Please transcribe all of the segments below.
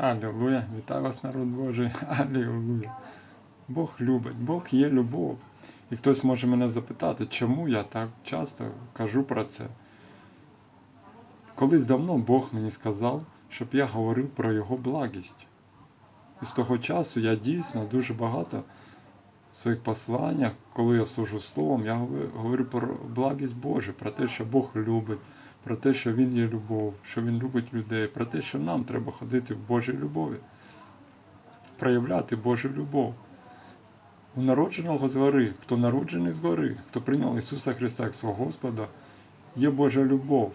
Аллилуйя. Вітаю вас, народ Божий. Аллилуйя. Бог любить, Бог є любов. І хтось може мене запитати, чому я так часто кажу про це. Колись давно Бог мені сказав, щоб я говорив про Його благість. І з того часу я дійсно дуже багато в своїх посланнях, коли я служу словом, я говорю- про благість Божу, про те, що Бог любить, про те, що Він є любов, що Він любить людей, про те, що нам треба ходити в Божій любові, проявляти Божу любов. У народженого згори, хто народжений згори, хто прийняв Ісуса Христа як свого Господа, є Божа любов,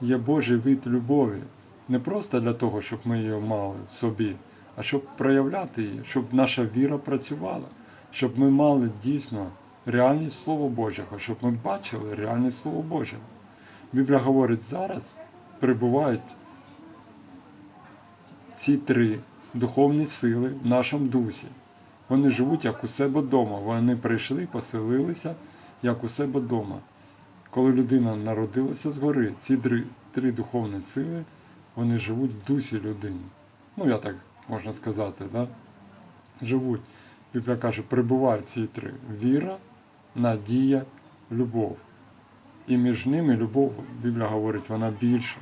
є Божий вид любові. Не просто для того, щоб ми її мали в собі, а щоб проявляти її, щоб наша віра працювала, щоб ми мали дійсно реальність Слова Божого, щоб ми бачили реальність Слова Божого. Біблія говорить, зараз перебувають ці три духовні сили в нашому дусі. Вони живуть як у себе вдома. Вони прийшли, поселилися як у себе вдома. Коли людина народилася згори, ці три, три духовні сили вони живуть в дусі людини. Ну, я так можна сказати, да? живуть. Біблія каже, прибувають ці три: віра, надія, любов. І між ними любов, Біблія говорить, вона більша.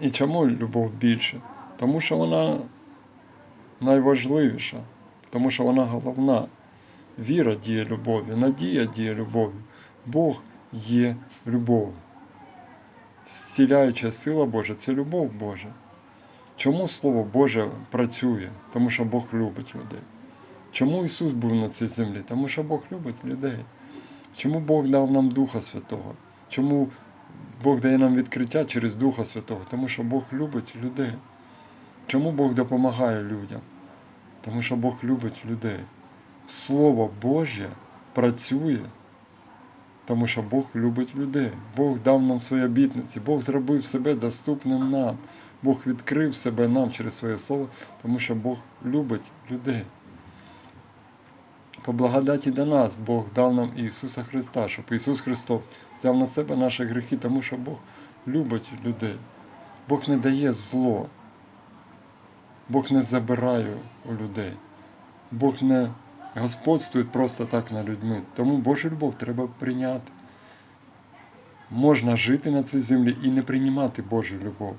І чому любов більше? Тому що вона найважливіша, тому що вона головна. Віра діє любов'ю, надія діє любов'ю. Бог є любов. Зціляюча сила Божа це любов Божа. Чому Слово Боже працює? Тому що Бог любить людей. Чому Ісус був на цій землі? Тому що Бог любить людей. Чому Бог дав нам Духа Святого? Чому Бог дає нам відкриття через Духа Святого? Тому що Бог любить людей. Чому Бог допомагає людям? Тому що Бог любить людей. Слово Боже працює, тому що Бог любить людей. Бог дав нам свої обітниці, Бог зробив себе доступним нам. Бог відкрив себе нам через своє слово, тому що Бог любить людей. По благодаті до нас Бог дав нам Ісуса Христа, щоб Ісус Христос взяв на себе наші гріхи, тому що Бог любить людей. Бог не дає зло. Бог не забирає у людей. Бог не господствує просто так над людьми. Тому Божу любов треба прийняти. Можна жити на цій землі і не приймати Божу любов.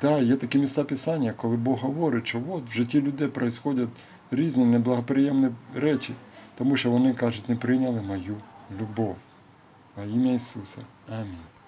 Да, є такі місця Писання, коли Бог говорить, що от в житті людей відбуваються різні неблагоприємні речі, тому що вони кажуть, не прийняли мою любов. Во ім'я Ісуса. Амінь.